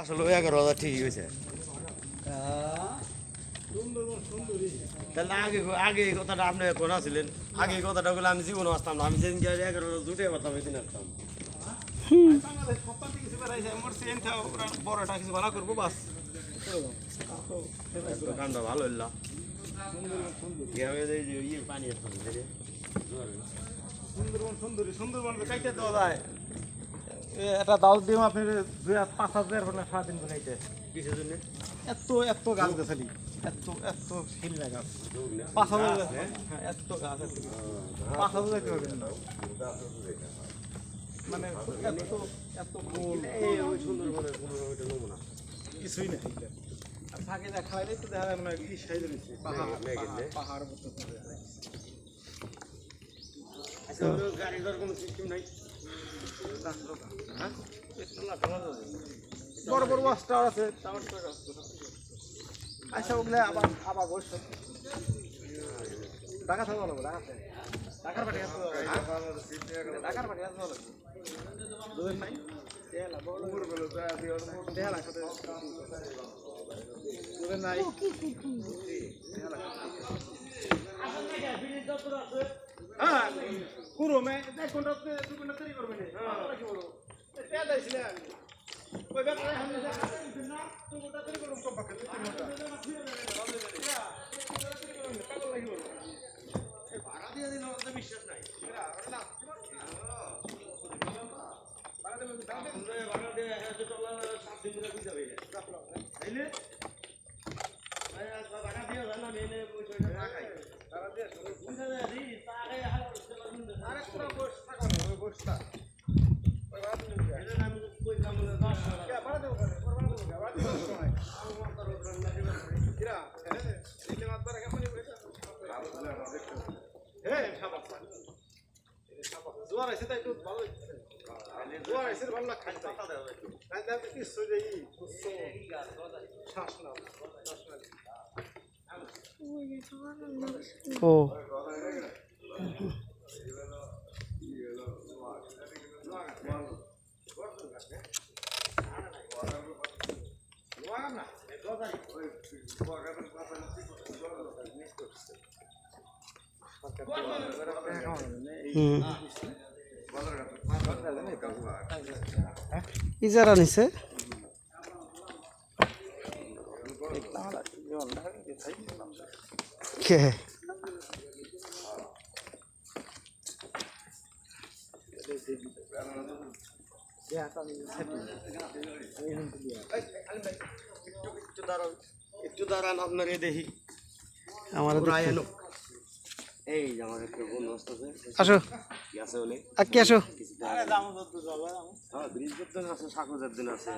আসলে এগারো হাজার ঠিকই হয়েছে। তাহলে আগে আগে এই কথাটা আপনি এখন আসছিলেন আগে এই কথাটা বলে আমি জীবনে আসতাম না আমি সেদিন এগারো দুটোই পারতাম এদিন আসতাম। বড়টা কিছু ভালো করব বাস। কামটা ভালো হইলা ইয়ে সুন্দরবন সুন্দরী সুন্দরবন কাইতে দেওয়া যায়। এটা দাও দিম আপনি দুই পাঁচ হাজার হলে সারাদিন বানাইতে কিসের জন্য? এত এত গাছ গাছালি। এত এত শিলনা গাছ। পাঁচ হাজার হ্যাঁ এত গাছ পাঁচ হাজার না। মানে এত এত এই ওই সুন্দরবনের পনেরো মিটার নমুনা কিছুই। আর ফাঁকে যা খাওয়াই তো দেখা যায় মনে পাহাড় নে? পাহাড় মতো হ্যাঁ বড় বড় ওয়াশ টাওয়ার আছে। আচ্ছা ওগুলো আবার আবার বসে ঢাকা থাকব বাড়ি আসতে হবে। ঢাকার বাড়ি আসতে হবে। দুধের নাই? নাই? হ্যাঁ, পুরো মে এক ঘণ্টা দু ঘণ্টা তৈরি করবে না। বলব তেল দিয়েছিলেন ওই ব্যাপারে আমি দু ঘণ্টা তৈরি করব কমপক্ষে দু তিন ঘণ্টা। পাগল লাগি বলব ভাড়া দিয়ে দিলে ওদের বিশ্বাস নাই। ভাড়া দিয়ে এক হাজার টাকা সাত দিন ধরে বুঝতে তাইলে? ভাড়া দিয়ে জানা ওই ছয়টা টাকা খাই তারা দিয়ে বুঝতে পারি তাকে হাল আরে পুরো বস থাকা ওই বসটা ওই ভাড়া দিলে কি হয়? আমি কই কাম না দশ টাকা কে ভাড়া দেবো কেন? ওর ভাড়া দেবো কেন? ভাড়া দিলে দশ টাকা। কিরা, হ্যাঁ, নিলে মাছ ধরা কেমন হইবে? এই, সাবাস। এই সাবাস। জোয়ার আইছে তাই একটু ভালো হইছে। জোয়ার আইছে ভালো লাগে খাইতে। দেই, বুঝছ? শ্বাস নাও। ও হুম ইজারা নিছে কে একটু দাঁড়ান একটু দাঁড়ান আপনার এ দেখি আমার প্রায় এলো এই আমার একটা বন্ধু আসতেছে আসো। কি আছে বলে? আর কি আসো? আরে দাম তো যাবে হ্যাঁ ব্রিজ করতে আছে সাকুজার দিন আছে